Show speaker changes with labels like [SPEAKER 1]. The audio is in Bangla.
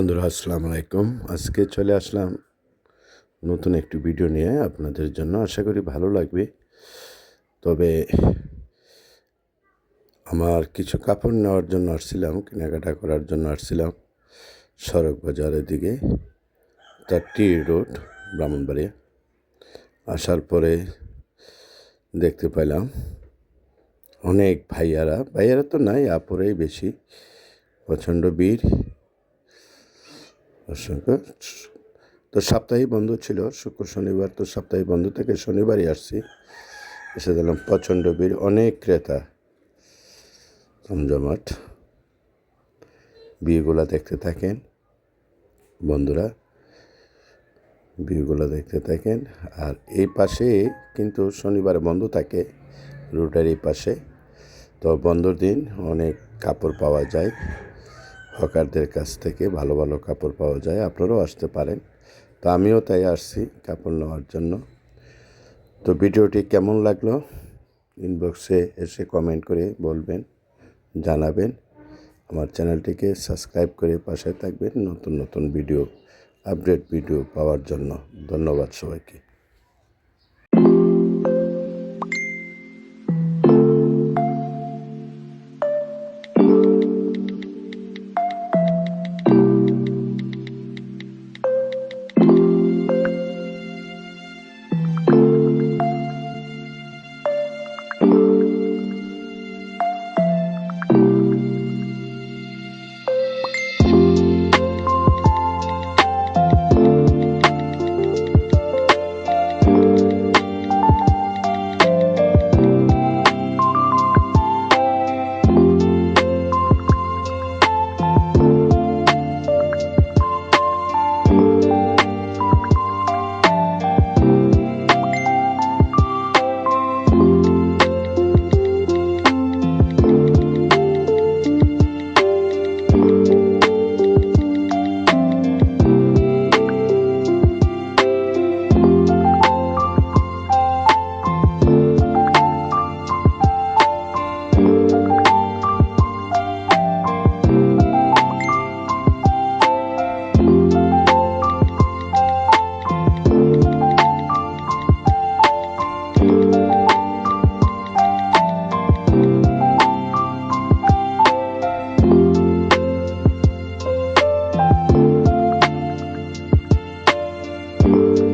[SPEAKER 1] বন্ধুরা, আসসালামু আলাইকুম। আজকে চলে আসলাম নতুন একটি ভিডিও নিয়ে আপনাদের জন্য। আশা করি ভালো লাগবে। তবে আমার কিছু কাপড় নেওয়ার জন্য আসছিলাম, কেনাকাটা করার জন্য আসছিলাম সড়ক বাজারের দিকে তার টি রোড, ব্রাহ্মণবাড়িয়া। আসার পরে দেখতে পেলাম অনেক ভাইয়ারা ভাইয়ারা তো নাই, আপরেই বেশি। প্রচণ্ড বীর অসংখ্য তো সাপ্তাহিক বন্ধ ছিল, শুক্র, শনিবার, তো সাপ্তাহিক বন্ধ থেকে শনিবারই আসছি। এসে দিলাম প্রচণ্ড ভিড়, অনেক ক্রেতা। জমজমাট। বিয়েগুলা দেখতে থাকেন, বন্ধুরা। বিয়েগুলো দেখতে থাকেন, আর এই পাশে কিন্তু শনিবার বন্ধ থাকে রোডের এই পাশে। তো বন্ধর দিন অনেক কাপড় পাওয়া যায়। হকারদের কাছ থেকে ভালো ভালো কাপড় পাওয়া যায়, আপনারাও আসতে পারেন। তো আমিও তাই আসছি কাপড় নেওয়ার জন্য। তো ভিডিওটি কেমন লাগল? ইনবক্সে এসে কমেন্ট করে বলবেন, জানাবেন। আমার চ্যানেলটিকে সাবস্ক্রাইব করে পাশে থাকবেন নতুন নতুন ভিডিও, আপডেট ভিডিও পাওয়ার জন্য। ধন্যবাদ সবাইকে। Bye.